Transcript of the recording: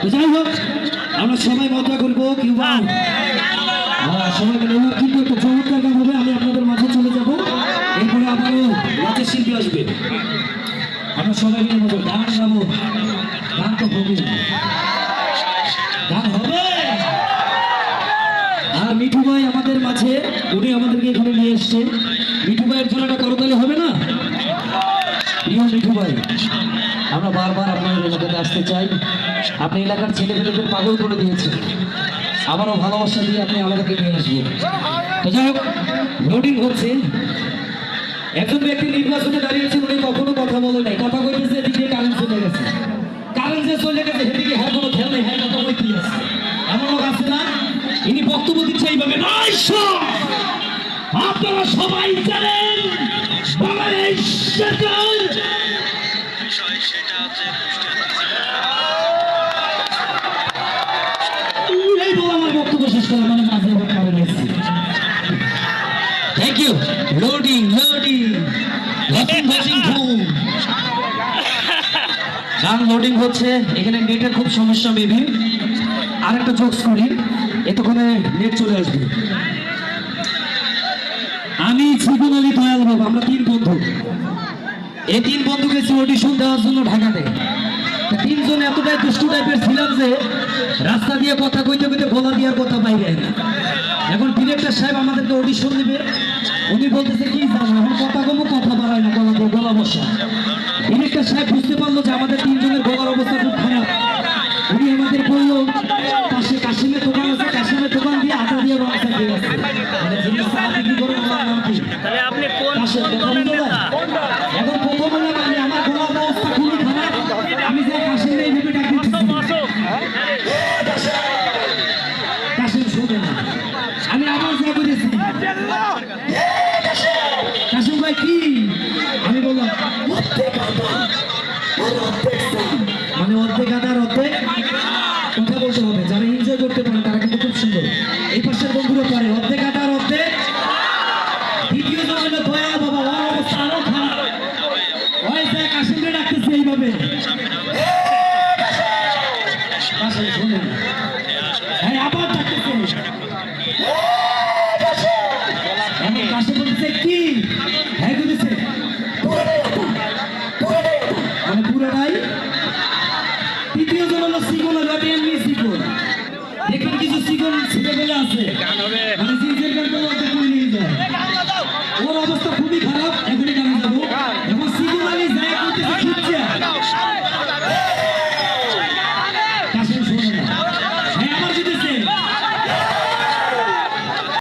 তো যাই হোক আমরা সবাই মজা করব কিংবা হ্যাঁ, সবাই মিলে কিন্তু একটা চমৎকার গান হবে আমি আপনাদের মাঝে চলে যাব। এরপরে আবারও নাচের শিল্পী আসবে। আমরা সবাই মিলে মজা গান গাবো। গান তো হবে গান হবে। আর মিঠু ভাই আমাদের মাঝে উনি আমাদেরকে এখানে নিয়ে এসছে মিঠু ভাইয়ের জন্য একটা করতালি হবে না? আমরা বারবার আপনাদের এলাকাতে আসতে চাই। আপনি এলাকার ছেলেমেয়েদের পাগল করে দিয়েছেন। আবারও ভালোবাসা দিয়ে আপনি আমাদেরকে নিয়ে আসবেন। তো যাই হোক লোডিং হচ্ছে। একজন ব্যক্তি নির্বাচনে দাঁড়িয়েছেন, উনি কখনো কথা বলে নাই। কথা কইতেছে, এদিকে কারেন্ট চলে গেছে। কারেন্ট যে চলে গেছে, সেদিকে হ্যাঁ কোনো খেয়াল নেই হ্যাঁ কথা কইতে আছে। এমন লোক আছে না, ইনি বক্তব্য দিচ্ছে এইভাবে আপনারা সবাই জানেন, বাংলাদেশ লসিং ঘুম গান লোডিং হচ্ছে, এখানে নেটের খুব সমস্যা মেবি আরেকটা জোকস করি, এতক্ষণে নেট চলে আসবে। আমি জীবন আলী দয়াল বাবু, আমরা তিন বন্ধু। এই তিন বন্ধু গেছি অডিশন দেওয়ার জন্য ঢাকাতে। তিনজন এতটাই দুষ্টু টাইপের ছিলাম যে, রাস্তা দিয়ে কথা কইতে কইতে গলা দেওয়ার কথা বাইরে এখন ডিরেক্টর সাহেব আমাদেরকে অডিশন দিবে। উনি বলতেছে, কি দিয়ে ডিরেক্টর সাহেব বুঝতে পারল যে আমাদের তিনজনের গলার অবস্থা খুব খারাপ। উনি আমাদের বলল পাশে কাশিমের দোকান আছে কাশিমের দোকান দিয়ে আটা দিয়ে দিয়ে আছে মানে জিনিস চা বিক্রি করে ওনার নাম কি? আপনি কোন পাশে কোন দোকান দলের দেওয়া? নেতা? এখন প্রথম হলো আমি আমার গলার অবস্থা খুবই খারাপ। আমি যে কাশিমের এই ভেবে ডাক দিচ্ছি অশোক কাশিম শোনে না আমি আবার যা করেছি কাশিম ভাই কি আমি বললাম অর্ধেক আদা আর অর্ধেক চা। মানে অর্ধেক আধার অর্ধেক কথা বলতে হবে। যারা এনজয় করতে পারে, তারা কিন্তু খুব সুন্দর। কিছু সিগন ছেলে আছে। গান হবে। গান বলতে